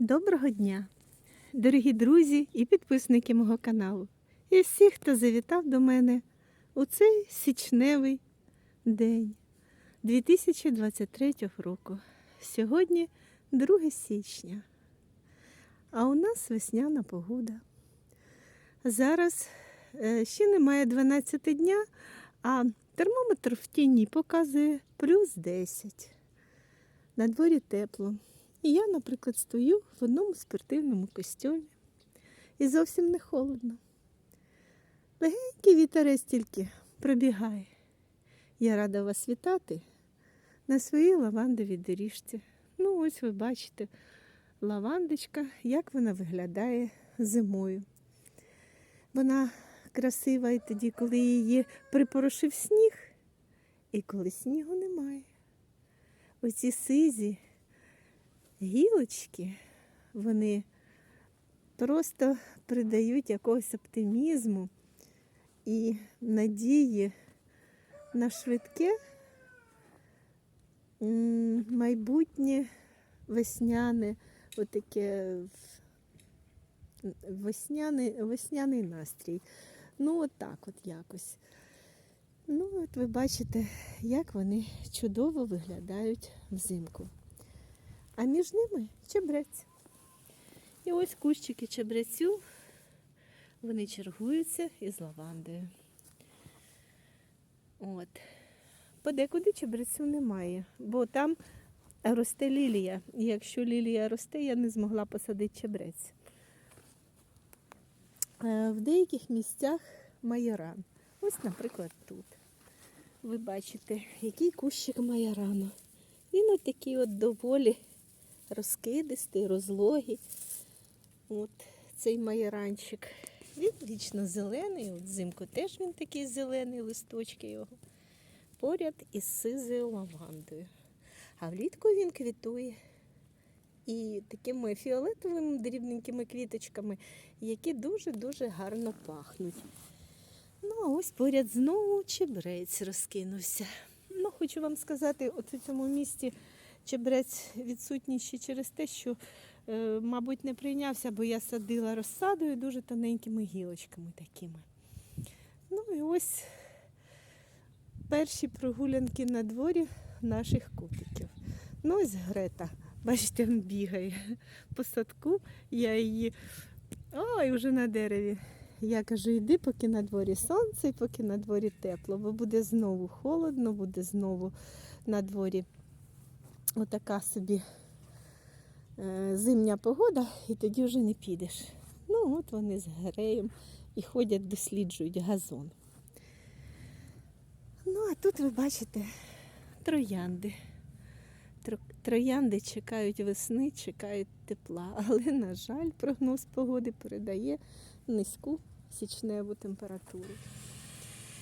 Доброго дня, дорогі друзі і підписники мого каналу. І всі, хто завітав до мене у цей січневий день 2023 року. Сьогодні 2 січня, а у нас весняна погода. Зараз е, ще немає 12 дня, а термометр в тіні показує плюс 10. На дворі тепло. І я, наприклад, стою в одному спортивному костюмі. І зовсім не холодно. Легенький вітерець тільки пробігає. Я рада вас вітати на своїй лавандовій доріжці. Ну, ось ви бачите лавандочка, як вона виглядає зимою. Вона красива і тоді, коли її припорошив сніг, і коли снігу немає. Оці сизі гілочки, вони просто придають якогось оптимізму і надії на швидке майбутнє весняне, отаке весняний, весняний настрій. Ну, от так от якось. Ну, от ви бачите, як вони чудово виглядають взимку а між ними чебрець. І ось кущики чебрецю, вони чергуються із лавандою. От. Подекуди чебрецю немає, бо там росте лілія. І якщо лілія росте, я не змогла посадити чебрець. Е, В деяких місцях майоран. Ось, наприклад, тут. Ви бачите, який кущик майорану. Він от такий от доволі розкидистий, розлогий. От цей майоранчик. Він вічно зелений, от взимку теж він такий зелений, листочки його. Поряд із сизою лавандою. А влітку він квітує і такими фіолетовими дрібненькими квіточками, які дуже-дуже гарно пахнуть. Ну, а ось поряд знову чебрець розкинувся. Ну, хочу вам сказати, от у цьому місті чебрець відсутній ще через те, що, е, мабуть, не прийнявся, бо я садила розсадою дуже тоненькими гілочками такими. Ну і ось перші прогулянки на дворі наших купиків. Ну ось Грета, бачите, він бігає по садку, я її. Ой, вже на дереві. Я кажу, йди, поки на дворі сонце і поки на дворі тепло, бо буде знову холодно, буде знову на дворі отака собі е, зимня погода, і тоді вже не підеш. Ну, от вони з греєм і ходять, досліджують газон. Ну, а тут ви бачите троянди. Троянди чекають весни, чекають тепла, але, на жаль, прогноз погоди передає низьку січневу температуру.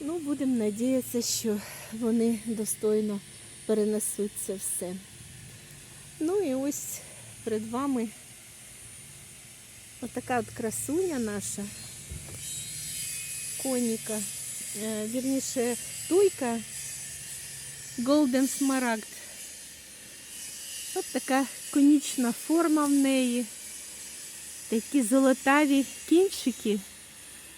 Ну, будемо надіятися, що вони достойно перенесуть це все. Ну і ось перед вами отака от красуня наша, коніка, е, вірніше туйка Golden Smaragd. От така конічна форма в неї, такі золотаві кінчики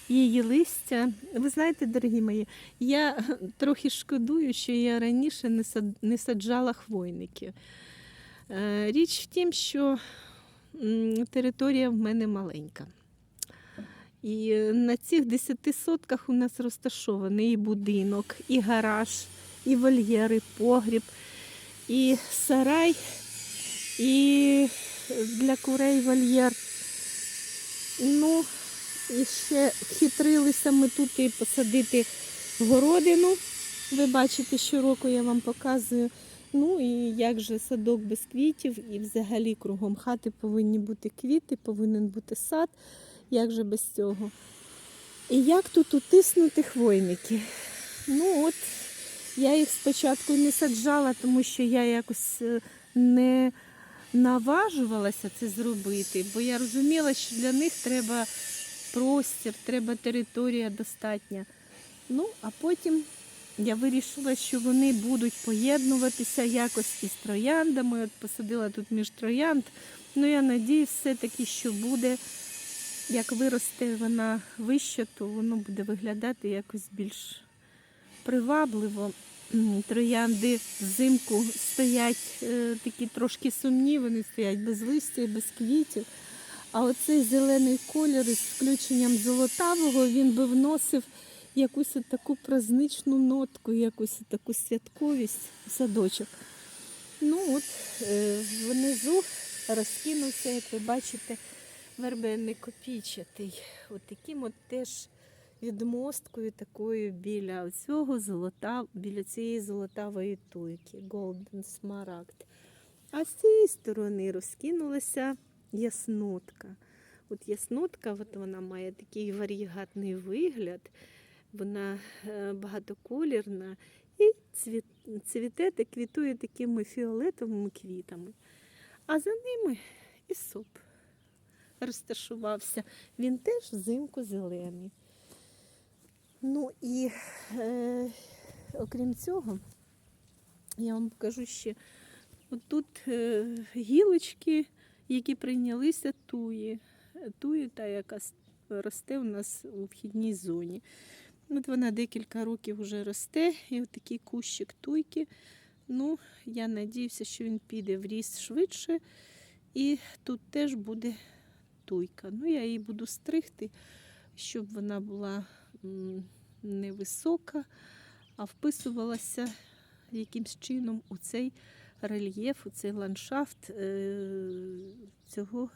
її листя. Ви знаєте, дорогі мої, я трохи шкодую, що я раніше не саджала хвойники. Е, Річ в тім, що територія в мене маленька. І е, на цих 10 сотках у нас розташований і будинок, і гараж, і вольєр, і погріб, і сарай, і для курей вольєр. Ну, і ще вхитрилися ми тут і посадити городину. Ви бачите, щороку я вам показую. Ну і як же садок без квітів, і взагалі кругом хати повинні бути квіти, повинен бути сад. Як же без цього? І як тут утиснути хвойники? Ну от я їх спочатку не саджала, тому що я якось е, не наважувалася це зробити, бо я розуміла, що для них треба простір, треба територія достатня. Ну, а потім я вирішила, що вони будуть поєднуватися якось із трояндами. От посадила тут між троянд. Ну, я надіюсь, все-таки, що буде, як виросте вона вище, то воно буде виглядати якось більш привабливо. Троянди взимку стоять е, такі трошки сумні, вони стоять без листя і без квітів. А оцей зелений кольор із включенням золотавого він би вносив якусь таку праздничну нотку, якусь таку святковість садочок. Ну от е, внизу розкинувся, як ви бачите, вербенник копійчатий. От таким от теж відмосткою такою біля цього золота, біля цієї золотавої туйки, Golden Smaragd. А з цієї сторони розкинулася яснотка. От яснотка, от вона має такий варігатний вигляд, вона е, багатоколірна і цвіт, цвіте та квітує такими фіолетовими квітами. А за ними і соп розташувався. Він теж взимку зелений. Ну і е, окрім цього, я вам покажу ще отут е, гілочки, які прийнялися туї. Туї, та яка росте у нас у вхідній зоні. От вона декілька років вже росте, і от такий кущик туйки. Ну, я надіюся, що він піде в ріст швидше. І тут теж буде туйка. Ну, я її буду стригти, щоб вона була невисока, а вписувалася якимсь чином у цей рельєф, у цей ландшафт е, цього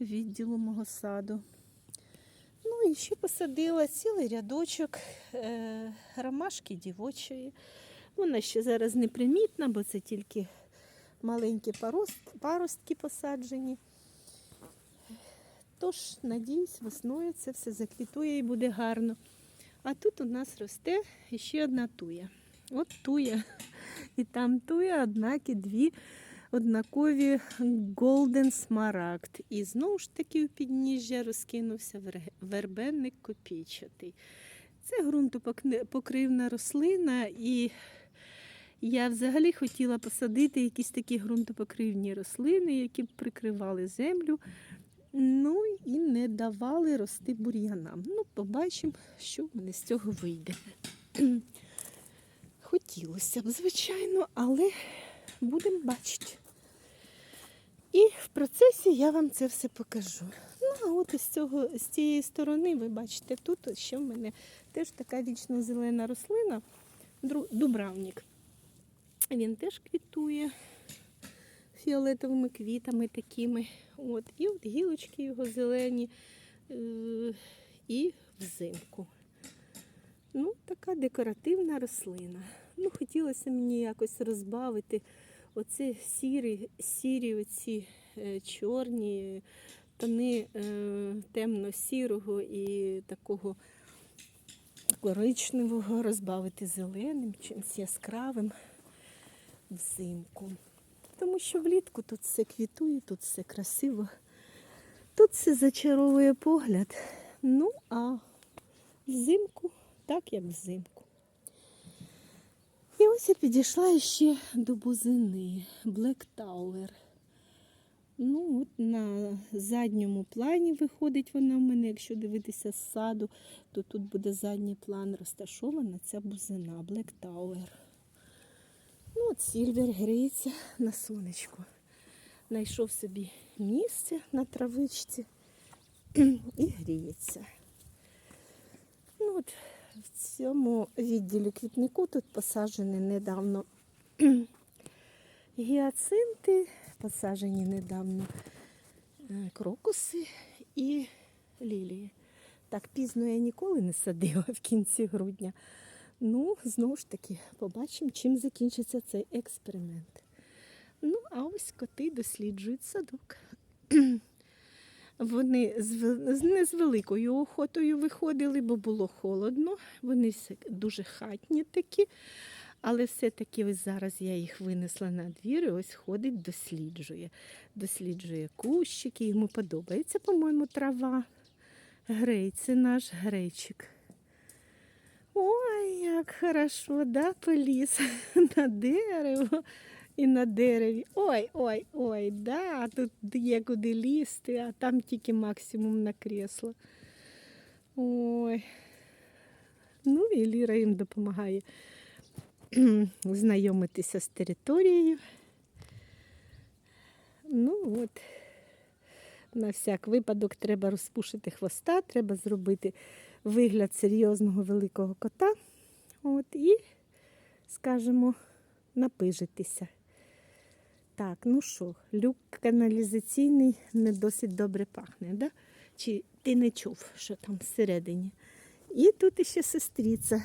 відділу мого саду. І ще посадила цілий рядочок е, ромашки дівочої. Вона ще зараз непримітна, бо це тільки маленькі парост- паростки посаджені. Тож, надіюсь, весною це все заквітує і буде гарно. А тут у нас росте ще одна туя. От туя. І там туя, однак і дві однакові Golden Smaragd. І знову ж таки у підніжжя розкинувся вербенник копійчатий. Це ґрунтопокривна рослина, і я взагалі хотіла посадити якісь такі ґрунтопокривні рослини, які б прикривали землю. Ну і не давали рости бур'янам. Ну, побачимо, що в мене з цього вийде. Хотілося б, звичайно, але будемо бачити. І в процесі я вам це все покажу. Ну, а от із, цього, з цієї сторони, ви бачите, тут ще в мене теж така вічно зелена рослина, дубравник. Він теж квітує фіолетовими квітами такими. От. І от гілочки його зелені е- і взимку. Ну, така декоративна рослина. Ну, хотілося мені якось розбавити оці сірі, сірі оці е, чорні тони е, темно-сірого і такого коричневого розбавити зеленим, чимось яскравим взимку. Тому що влітку тут все квітує, тут все красиво, тут все зачаровує погляд. Ну, а взимку, так як взимку. Ось я підійшла ще до бузини Black Tower. Ну, от на задньому плані виходить вона в мене, якщо дивитися з саду, то тут буде задній план розташована ця бузина Black Tower. Ну, от Сільвер гріється на сонечку. Найшов собі місце на травичці і гріється. Ну, от в цьому відділі квітнику тут посаджені недавно гіацинти, посаджені недавно е, крокуси і лілії. Так пізно я ніколи не садила в кінці грудня. Ну, знову ж таки, побачимо, чим закінчиться цей експеримент. Ну, а ось коти досліджують садок. Вони з, не з великою охотою виходили, бо було холодно. Вони дуже хатні такі. Але все-таки ось зараз я їх винесла на двір і ось ходить, досліджує. Досліджує кущики, йому подобається, по-моєму, трава. Грей, це наш грейчик. Ой, Як хорошо, да, поліз на дерево і на дереві. Ой, ой, ой, да, тут є куди лізти, а там тільки максимум на кресло. Ой. Ну і Ліра їм допомагає знайомитися з територією. Ну от, на всяк випадок треба розпушити хвоста, треба зробити вигляд серйозного великого кота. От, і, скажімо, напижитися. Так, ну що, люк каналізаційний не досить добре пахне, да? Чи ти не чув, що там всередині? І тут іще сестриця.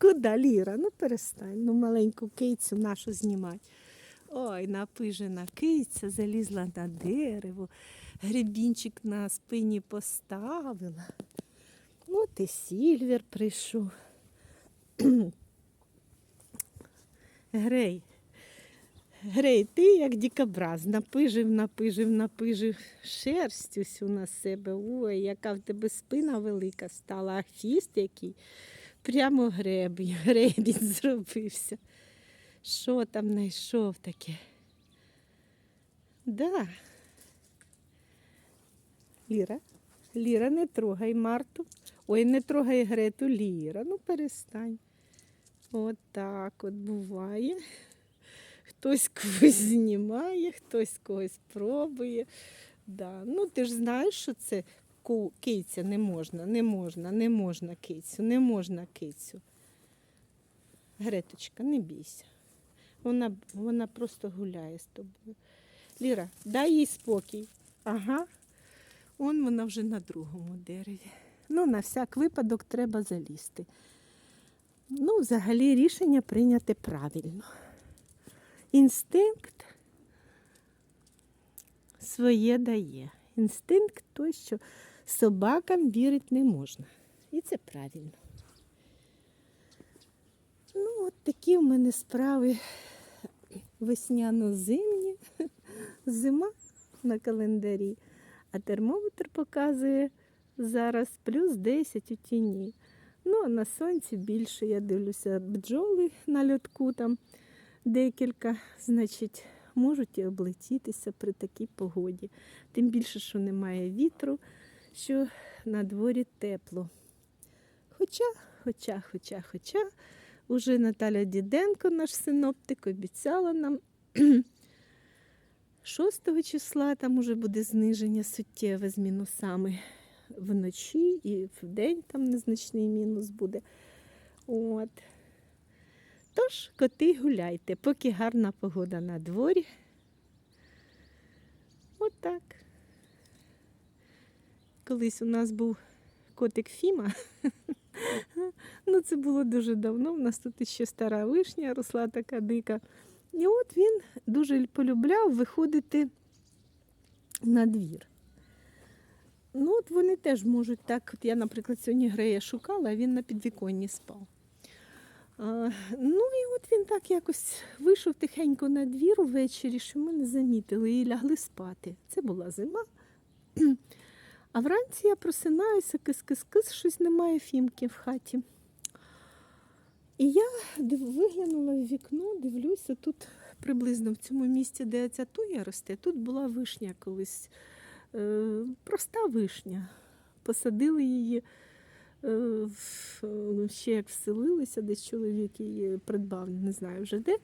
Куда Ліра? Ну перестань, ну маленьку кицю нашу знімай. Ой, напижена киця залізла на дерево, гребінчик на спині поставила. От і Сільвер прийшов. Грей. Грей, ти як дікобраз, напижив, напижив, напижив шерсть усю на себе. Ой, яка в тебе спина велика стала, а хвіст який. Прямо гребінь, гребінь зробився. Що там знайшов таке? Да. Ліра, Ліра, не трогай Марту. Ой, не трогай Грету Ліра. Ну перестань. От так от буває. Хтось когось знімає, хтось когось пробує. Да. Ну, ти ж знаєш, що це киця не можна, не можна, не можна кицю, не можна кицю. Греточка, не бійся. Вона, вона просто гуляє з тобою. Ліра, дай їй спокій. Ага. Он вона вже на другому дереві. Ну, на всяк випадок треба залізти. Ну, взагалі рішення прийняти правильно. Інстинкт своє дає. Інстинкт той, що собакам вірити не можна. І це правильно. Ну, от такі в мене справи весняно-зимні. Зима на календарі, а термометр показує зараз плюс 10 у тіні. Ну, а на сонці більше я дивлюся бджоли на льотку там декілька, значить, можуть і облетітися при такій погоді. Тим більше, що немає вітру, що на дворі тепло. Хоча, хоча, хоча, хоча, уже Наталя Діденко, наш синоптик, обіцяла нам 6 числа там уже буде зниження суттєве з мінусами вночі і в день там незначний мінус буде. От. Тож, коти гуляйте, поки гарна погода на дворі. Отак. Колись у нас був котик Фіма. ну, це було дуже давно. У нас тут ще стара вишня росла така дика. І от він дуже полюбляв виходити на двір. Ну, от вони теж можуть так. От я, наприклад, сьогодні Грея шукала, а він на підвіконні спав. Ну і от він так якось вийшов тихенько на двір увечері, що ми не замітили і лягли спати. Це була зима. А вранці я просинаюся, кис-кис-кис, щось немає фімки в хаті. І я виглянула в вікно, дивлюся, тут приблизно в цьому місці, де ця туя росте, тут була вишня колись. Е, проста вишня. Посадили її ще як вселилися, десь чоловік її придбав, не знаю вже де.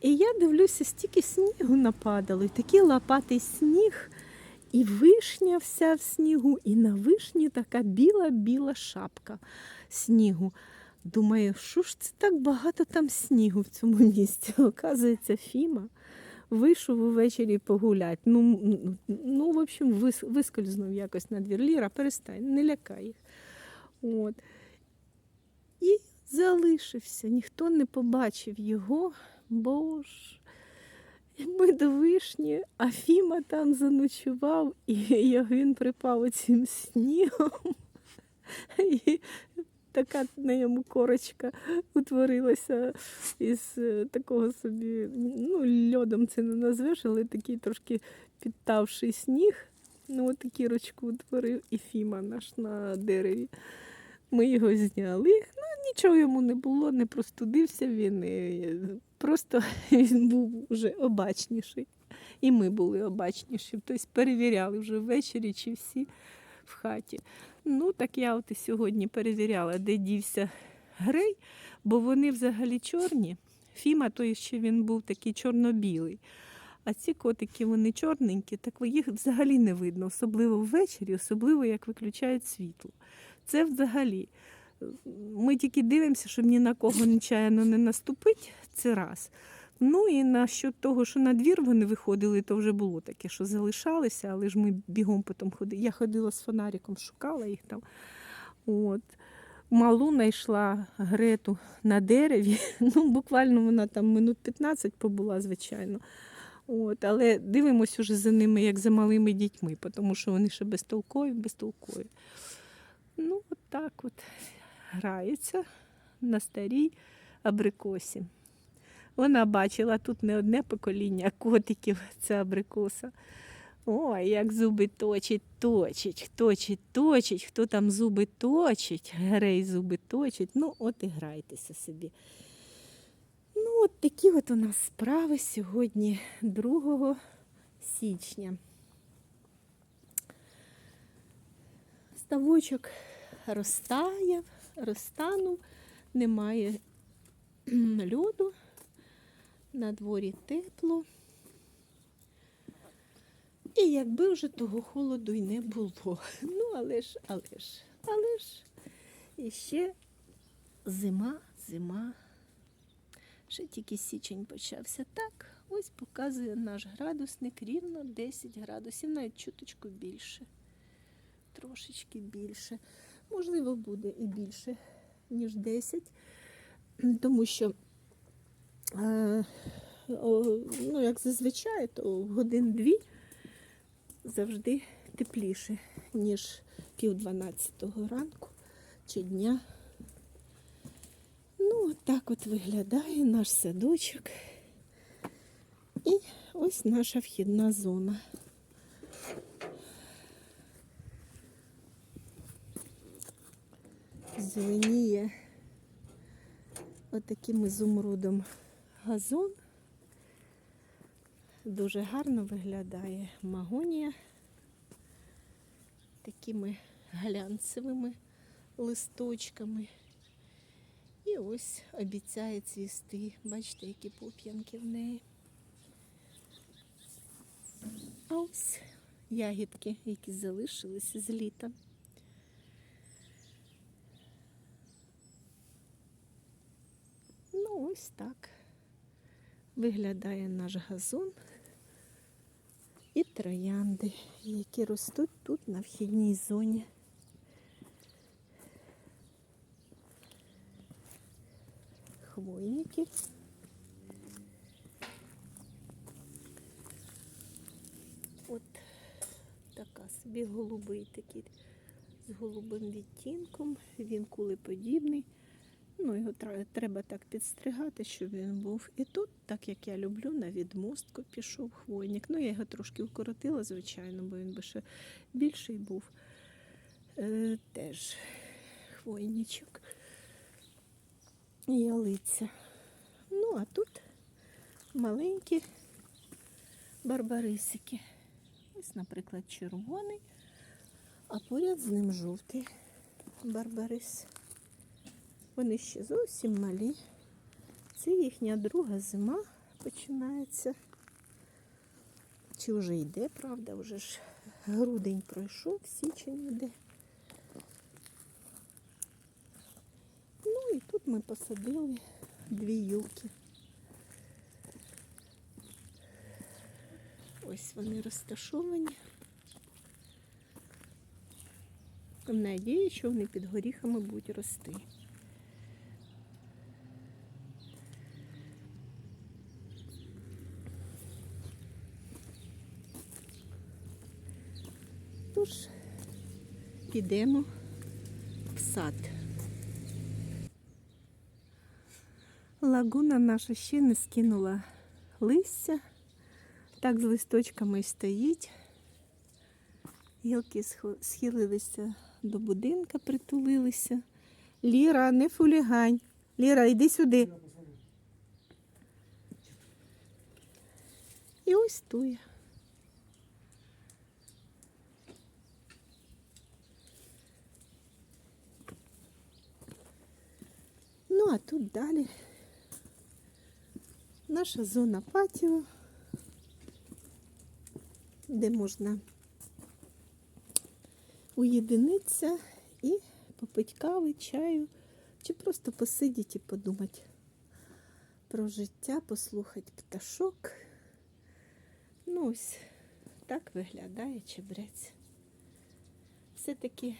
І я дивлюся, стільки снігу нападало, і такий лопатий сніг, і вишня вся в снігу, і на вишні така біла-біла шапка снігу. Думаю, що ж це так багато там снігу в цьому місці? Оказується, Фіма вийшов увечері погуляти. Ну, ну в общем, вискользнув якось на двір. Ліра, перестань, не лякай їх. От. І залишився. Ніхто не побачив його, бо ж. Ми до вишні, а Фіма там заночував, і Ягин припав оцим снігом. І така на йому корочка утворилася із е, такого собі, ну, льодом це не назвеш, але такий трошки підтавший сніг. Ну, от таку рочку утворив і Фіма наш на дереві. Ми його зняли. Ну, Нічого йому не було, не простудився він. Просто він був вже обачніший. І ми були обачніші. Тобто перевіряли вже ввечері, чи всі в хаті. Ну, так я от і сьогодні перевіряла, де дівся грей, бо вони взагалі чорні. Фіма, то ще він був такий чорно-білий. А ці котики, вони чорненькі, так їх взагалі не видно, особливо ввечері, особливо як виключають світло. Це взагалі. Ми тільки дивимося, щоб ні на кого нечаянно не наступить, це раз. Ну і насчет того, що на двір вони виходили, то вже було таке, що залишалися, але ж ми бігом потім ходили. Я ходила з фонариком, шукала їх там. От. Малу знайшла Грету на дереві. Ну, буквально вона там минут 15 побула, звичайно. От, але дивимося уже за ними, як за малими дітьми, тому що вони ще безтолкові, безтолкові. Ну, от так от грається на старій абрикосі. Вона бачила тут не одне покоління котиків, це абрикоса. Ой, як зуби точить, точить, точить, точить. Хто там зуби точить, грей зуби точить. Ну, от і грайтеся собі. Ну, от такі от у нас справи сьогодні, 2 січня. Ставочок розтаяв, розтанув, немає льоду, на дворі тепло. І якби вже того холоду й не було. Ну, але ж, але ж, але ж, і ще зима, зима. Ще тільки січень почався. Так, ось показує наш градусник рівно 10 градусів, навіть чуточку більше. Трошечки більше. Можливо, буде і більше, ніж 10, тому що, е, ну, як зазвичай, то годин-дві завжди тепліше, ніж пів дванадцятого ранку чи дня. Ну, от так от виглядає наш садочок. І ось наша вхідна зона. Зеленіє отаким ізумрудом газон. Дуже гарно виглядає магонія такими глянцевими листочками. І ось обіцяє цвісти. Бачите, які поп'янки в неї. А ось ягідки, які залишилися з літа. Ось так виглядає наш газон і троянди, які ростуть тут на вхідній зоні. Хвойники. От така собі голубий такий з голубим відтінком. Він кулеподібний. Ну, його треба так підстригати, щоб він був. І тут, так як я люблю, на відмостку пішов хвойник. Ну, я його трошки укоротила, звичайно, бо він би ще більший був. Е, теж хвойничок. Ялиця. Ну, а тут маленькі барбарисики. Ось, наприклад, червоний, а поряд з ним жовтий барбарис. Вони ще зовсім малі. Це їхня друга зима починається. Чи вже йде, правда, вже ж грудень пройшов, січень йде. Ну і тут ми посадили дві юки. Ось вони розташовані. Надію, що вони під горіхами будуть рости. Тож, підемо в сад. Лагуна наша ще не скинула листя. Так з листочками стоїть. Гілки схилилися до будинка, притулилися. Ліра, не фулігань. Ліра, йди сюди. І ось тує. Ну, а тут далі наша зона патіо, де можна уєдинитися і попити кави, чаю, чи просто посидіти і подумати про життя, послухати пташок. Ну, ось так виглядає чебрець. Все-таки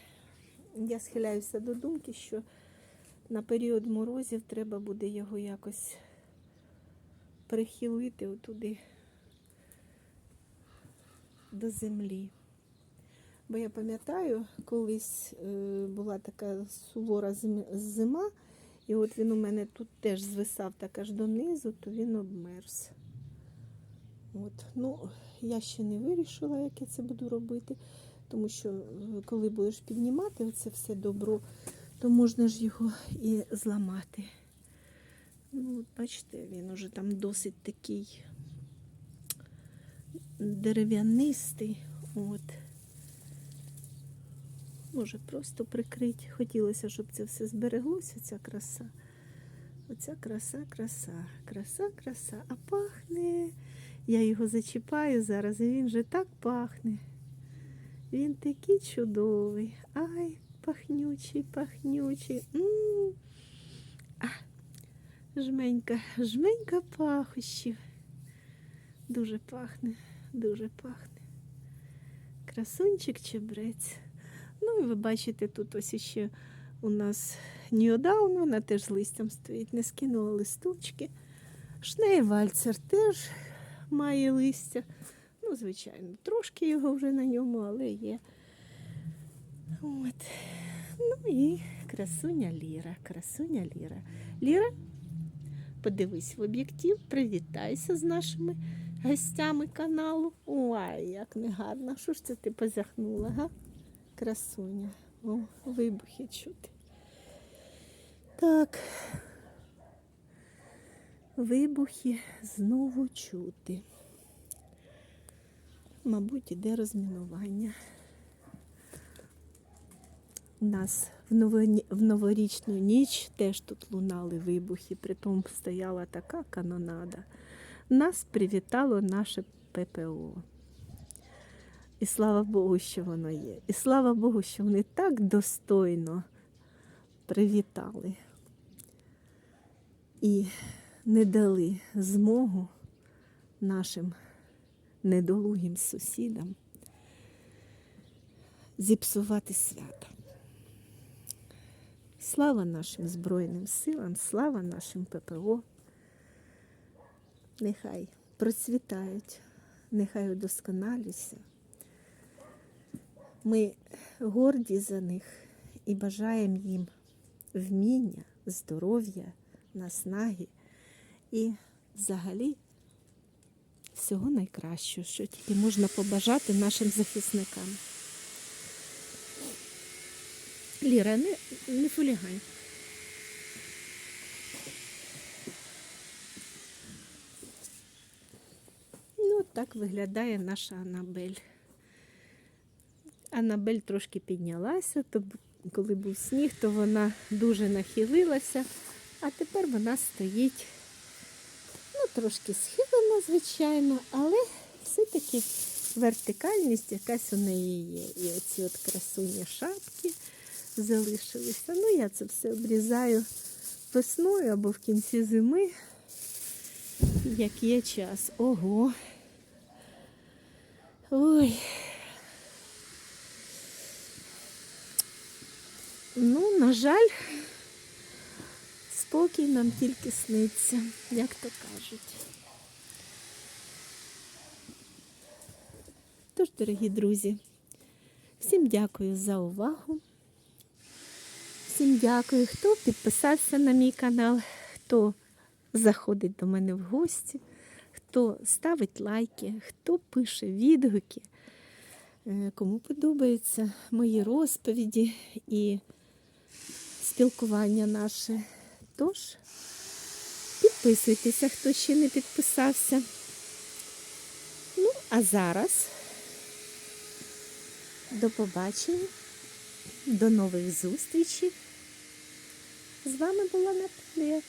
я схиляюся до думки, що на період морозів треба буде його якось прихилити отуди до землі. Бо я пам'ятаю, колись е, була така сувора зима, і от він у мене тут теж звисав так аж донизу, то він обмерз. От. Ну, я ще не вирішила, як я це буду робити, тому що е, коли будеш піднімати оце все добро, то можна ж його і зламати. Ну, от бачите, він уже там досить такий дерев'янистий. От. Може просто прикрити. Хотілося, щоб це все збереглося, ця краса. Оця краса, краса, краса, краса. А пахне. Я його зачіпаю зараз, і він вже так пахне. Він такий чудовий. Ай, пахнючий, пахнючий. Жменька, жменька пахощів. Дуже пахне, дуже пахне. Красунчик чебрець. Ну і ви бачите, тут ось ще у нас Ньюдаун, вона теж з листям стоїть, не скинула листочки. Шнейвальцер теж має листя. Ну, звичайно, трошки його вже на ньому, але є. От. Ну і красуня Ліра, красуня Ліра. Ліра, подивись в об'єктив, привітайся з нашими гостями каналу. Ой, як негарно. Що ж це ти позяхнула, га? Красуня. О, вибухи чути. Так. Вибухи знову чути. Мабуть, іде розмінування. У нас в, новорічну ніч теж тут лунали вибухи, притом стояла така канонада. Нас привітало наше ППО. І слава Богу, що воно є. І слава Богу, що вони так достойно привітали і не дали змогу нашим недолугим сусідам зіпсувати свято. Слава нашим Збройним силам, слава нашим ППО. Нехай процвітають, нехай удосконалюються. Ми горді за них і бажаємо їм вміння, здоров'я, наснаги і взагалі всього найкращого, що тільки можна побажати нашим захисникам. Ліра, не, не фулігань. Ну, так виглядає наша Анабель. Анабель трошки піднялася, то коли був сніг, то вона дуже нахилилася, а тепер вона стоїть ну, трошки схилена, звичайно, але все-таки вертикальність якась у неї є. І оці от красуні шапки залишилися. Ну, я це все обрізаю весною або в кінці зими, як є час. Ого. Ой. Ну, на жаль, спокій нам тільки сниться, як то кажуть. Тож, дорогі друзі, всім дякую за увагу. Всім дякую, хто підписався на мій канал, хто заходить до мене в гості, хто ставить лайки, хто пише відгуки, е, кому подобаються мої розповіді і спілкування наше. Тож, підписуйтеся, хто ще не підписався. Ну, а зараз до побачення, до нових зустрічей. З вами була Наталія.